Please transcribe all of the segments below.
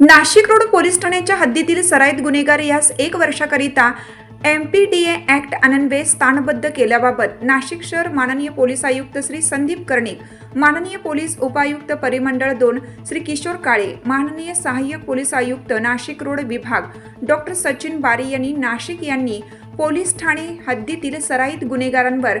Nashik road police ठाण्याच्या हद्दीतील सराईत गुन्हेगार यास एक वर्षाकरिता M P D A act अन्वये स्थानबद्ध केल्याबाबत नाशिक शहर माननीय पोलीस आयुक्त श्री संदीप कर्णिक माननीय पोलीस उपायुक्त परिमंडळ दोन श्री किशोर काळे माननीय सहाय्यक पोलीस आयुक्त नाशिक रोड विभाग डॉक्टर सचिन बारी यांनी नाशिक यांनी पोलीस ठाणे हद्दीतील सराईत गुन्हेगारांवर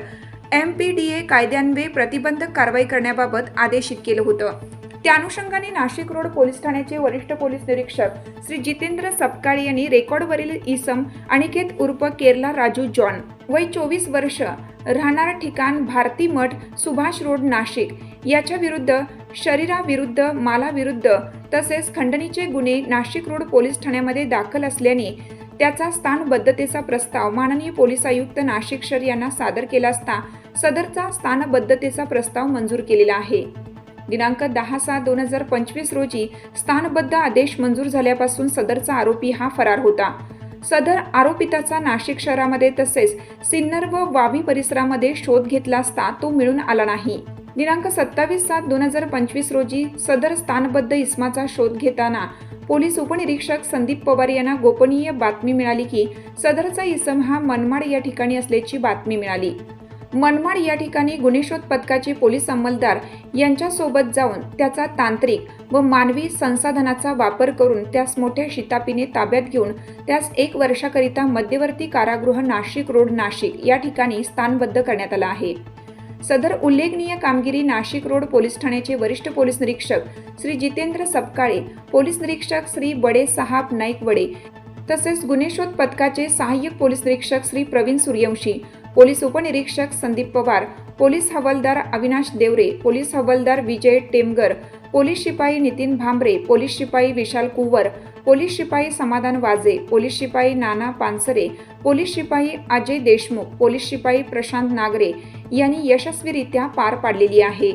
एम पी डी ए कायद्यान्वये प्रतिबंधक कारवाई करण्याबाबत आदेशित केलं होतं. त्या अनुषंगाने नाशिक रोड पोलीस ठाण्याचे वरिष्ठ पोलीस निरीक्षक श्री जितेंद्र सपकाळे यांनी रेकॉर्डवरील इसम अनिकेत उर्फ केरला राजू जॉन वय चोवीस वर्ष राहणार ठिकाण भारती मठ सुभाष रोड नाशिक. याच्या विरुद्ध शरीराविरुद्ध मालाविरुद्ध तसेच खंडणीचे गुन्हे नाशिक रोड पोलीस ठाण्यामध्ये दाखल असल्याने त्याचा स्थानबद्धतेचा प्रस्ताव माननीय पोलीस आयुक्त नाशिक शहर यांना सादर केला असता सदरचा स्थानबद्धतेचा प्रस्ताव मंजूर केलेला आहे. दिनांक दहा सात दोन हजार पंचवीस रोजी स्थानबद्ध आदेश मंजूर झाल्यापासून सदरचा आरोपी हा फरार होता. सदर आरोपिताचा नाशिक शहरामध्ये तसेच सिन्नर व वावी परिसरामध्ये शोध घेतला असता तो मिळून आला नाही. दिनांक सत्तावीस सात दोन हजार पंचवीस रोजी सदर स्थानबद्ध इसमाचा शोध घेताना पोलीस उपनिरीक्षक संदीप पवार यांना गोपनीय बातमी मिळाली की सदरचा इसम हा मनमाड या ठिकाणी असल्याची बातमी मिळाली. मनमाड या ठिकाणी गुन्हेशोध पथकाचे पोलीस अंमलदार यांच्यासोबत जाऊन त्याचा तांत्रिक व मानवी संसाधनाचा वापर करून त्यास मोठ्या शितापीने ताब्यात घेऊन त्यास एक वर्षाकरिता मध्यवर्ती कारागृह नाशिक रोड नाशिक या ठिकाणी स्थानबद्ध करण्यात आला आहे. सदर उल्लेखनीय कामगिरी नाशिक रोड पोलीस ठाण्याचे वरिष्ठ पोलीस निरीक्षक श्री जितेंद्र सपकाळे पोलीस निरीक्षक श्री बडे साहाब नाईक वडे तसेच गुन्हेशोध पथकाचे सहाय्यक पोलीस निरीक्षक श्री प्रवीण सूर्यवंशी पोलीस उपनिरीक्षक संदीप पवार पोलीस हवालदार अविनाश देवरे पोलीस हवालदार विजय टेमगर पोलीस शिपाई नितीन भांबरे पोलीस शिपाई विशाल कुंवर पोलीस शिपाई समाधान वाजे पोलीस शिपाई नाना पानसरे पोलीस शिपाई अजय देशमुख पोलीस शिपाई प्रशांत नागरे यांनी यशस्वीरित्या पार पाडलेली आहे.